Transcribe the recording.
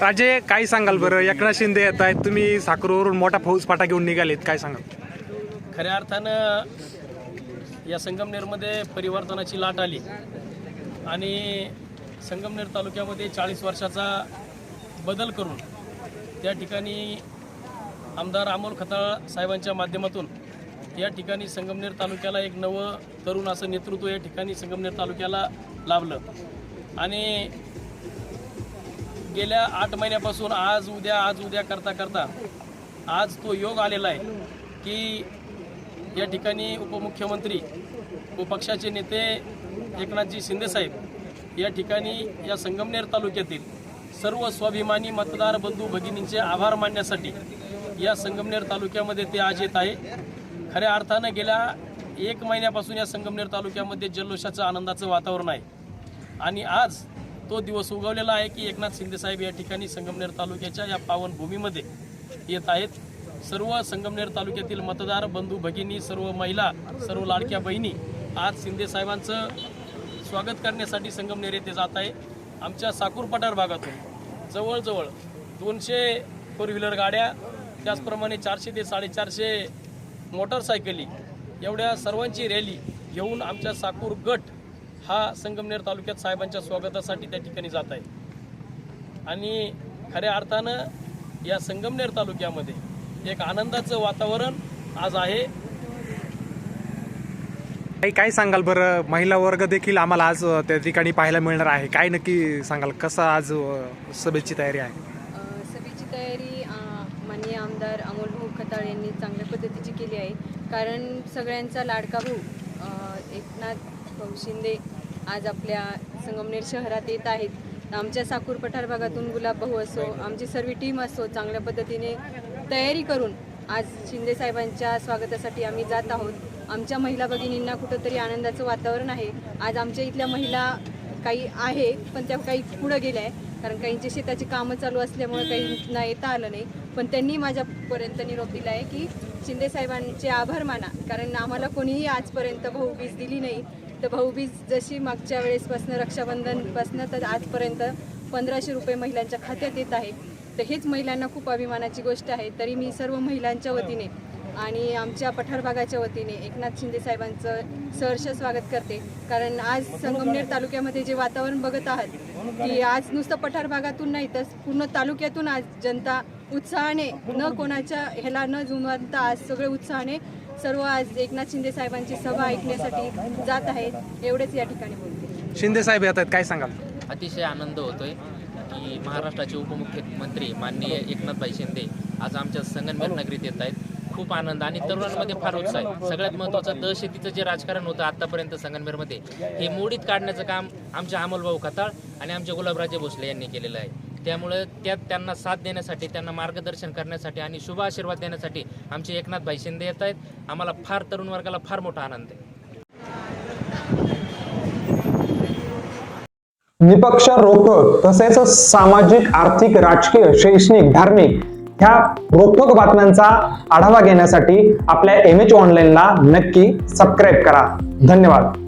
राजे काय सांगाल बरं? एकनाथ शिंदे येत आहेत तुम्ही साखरूवरून मोठा फौजपाटा घेऊन निघालेत काय सांगाल? खऱ्या अर्थानं या संगमनेरमध्ये परिवर्तनाची लाट आली. आणि संगमनेर तालुक्यामध्ये चाळीस वर्षाचा बदल करून त्या ठिकाणी आमदार अमोल खताळ साहेबांच्या माध्यमातून या ठिकाणी संगमनेर तालुक्याला एक नवं तरुण असं नेतृत्व या ठिकाणी संगमनेर तालुक्याला लाभलं. आणि गेल्या आठ महिन्यापासून आज उद्या आज उद्या करता करता आज तो योग आलेला आहे की या ठिकाणी उपमुख्यमंत्री व पक्षाचे नेते एकनाथजी शिंदेसाहेब या ठिकाणी या संगमनेर तालुक्यातील सर्व स्वाभिमानी मतदार बंधू भगिनींचे आभार मानण्यासाठी या संगमनेर तालुक्यामध्ये ते आज येत आहे. खऱ्या अर्थानं गेल्या एक महिन्यापासून या संगमनेर तालुक्यामध्ये जल्लोषाचं आनंदाचं वातावरण आहे. आणि आज तो दिवस उगवलेला आहे की एकनाथ शिंदेसाहेब या ठिकाणी संगमनेर तालुक्याच्या या पावनभूमीमध्ये येत आहेत. सर्व संगमनेर तालुक्यातील मतदार बंधू भगिनी सर्व महिला सर्व लाडक्या बहिणी आज शिंदेसाहेबांचं स्वागत करण्यासाठी संगमनेर येथे जात आहे. आमच्या साकूर पठार भागातून जवळजवळ दोनशे फोर व्हीलर गाड्या त्याचप्रमाणे चारशे ते साडेचारशे मोटरसायकली एवढ्या सर्वांची रॅली घेऊन आमच्या साकूर गट हा संगमनेर तालुक्यात साहेबांच्या स्वागतासाठी त्या ठिकाणी जात आहे. आणि खऱ्या अर्थानं या संगमनेर तालुक्यामध्ये एक आनंदाचं वातावरण आज आहे. काही काय सांगाल बरं? महिला वर्ग देखील आम्हाला आज त्या ठिकाणी पाहायला मिळणार आहे. काय नक्की सांगाल? कसं आज सभेची तयारी आहे? सभेची तयारी माननीय आमदार अमोल भाऊ खताळ यांनी चांगल्या पद्धतीची केली आहे. कारण सगळ्यांचा लाडका भाऊ एकनाथ भाऊ शिंदे आज आपल्या संगमनेर शहरात येत आहेत. आमच्या साकूर पठार भागातून गुलाब भाऊ असो आमची सर्व टीम असो चांगल्या पद्धतीने तयारी करून आज शिंदे साहेबांच्या स्वागतासाठी आम्ही जात आहोत. आमच्या महिला भगिनींना कुठंतरी आनंदाचं वातावरण आहे. आज आमच्या इथल्या महिला काही आहे पण त्या काही पुढं गेल्या आहे कारण काहींचे शेताची कामं चालू असल्यामुळे काहींना येता आलं नाही. पण त्यांनी माझ्यापर्यंत निरोप दिला आहे की शिंदे साहेबांचे आभार माना. कारण आम्हाला कोणीही आजपर्यंत भाऊबीज दिली नाही. तर भाऊबीज जशी मागच्या वेळेसपासनं रक्षाबंधनपासनं तर आजपर्यंत पंधराशे रुपये महिलांच्या खात्यात येत आहे. तर हेच महिलांना खूप अभिमानाची गोष्ट आहे. तरी मी सर्व महिलांच्या वतीने आणि आमच्या पठार भागाच्या वतीने एकनाथ शिंदे साहेबांचं सहर्ष स्वागत करते. कारण आज संगमनेर तालुक्यामध्ये जे वातावरण बघत आहात की आज नुसतं पठार भागातून नाही तर पूर्ण तालुक्यातून आज जनता उत्साहाने न कोणाच्या ह्याला न जुमानता आज सगळे उत्साहाने सर्व आज एकनाथ शिंदे साहेबांची सभा ऐकण्यासाठी जात आहेत. एवढेच या ठिकाणी बोलते शिंदे साहेब येत आहेत. काय सांगाल? अतिशय आनंद होतोय की महाराष्ट्राचे उपमुख्यमंत्री माननीय एकनाथभाई शिंदे आज आमच्या संगमनेर नगरीत येत आहेत. खूप आनंद आणि तरुणांमध्ये फार उत्साह आहे. सगळ्यात महत्त्वाचं दहशतीचं जे राजकारण होतं आतापर्यंत संगमनेरमध्ये हे मोडीत काढण्याचं काम आमच्या अमोलभाऊ खताळ आणि आमचे गुलाबराजे भोसले यांनी केलेलं आहे. त्यामुळे त्यात त्यांना साथ देण्यासाठी त्यांना मार्गदर्शन करण्यासाठी आणि शुभ आशीर्वाद देण्यासाठी आमचे एकनाथभाई शिंदे येत आहेत. आम्हाला फार तरुण वर्गाला फार मोठा आनंद आहे. निपक्ष रोखक तसेच सामाजिक आर्थिक राजकीय शैक्षणिक धार्मिक ह्या रोखोक बातम्यांचा आढावा घेण्यासाठी आपल्या एम एच ऑनलाईनला नक्की सबस्क्राईब करा. धन्यवाद.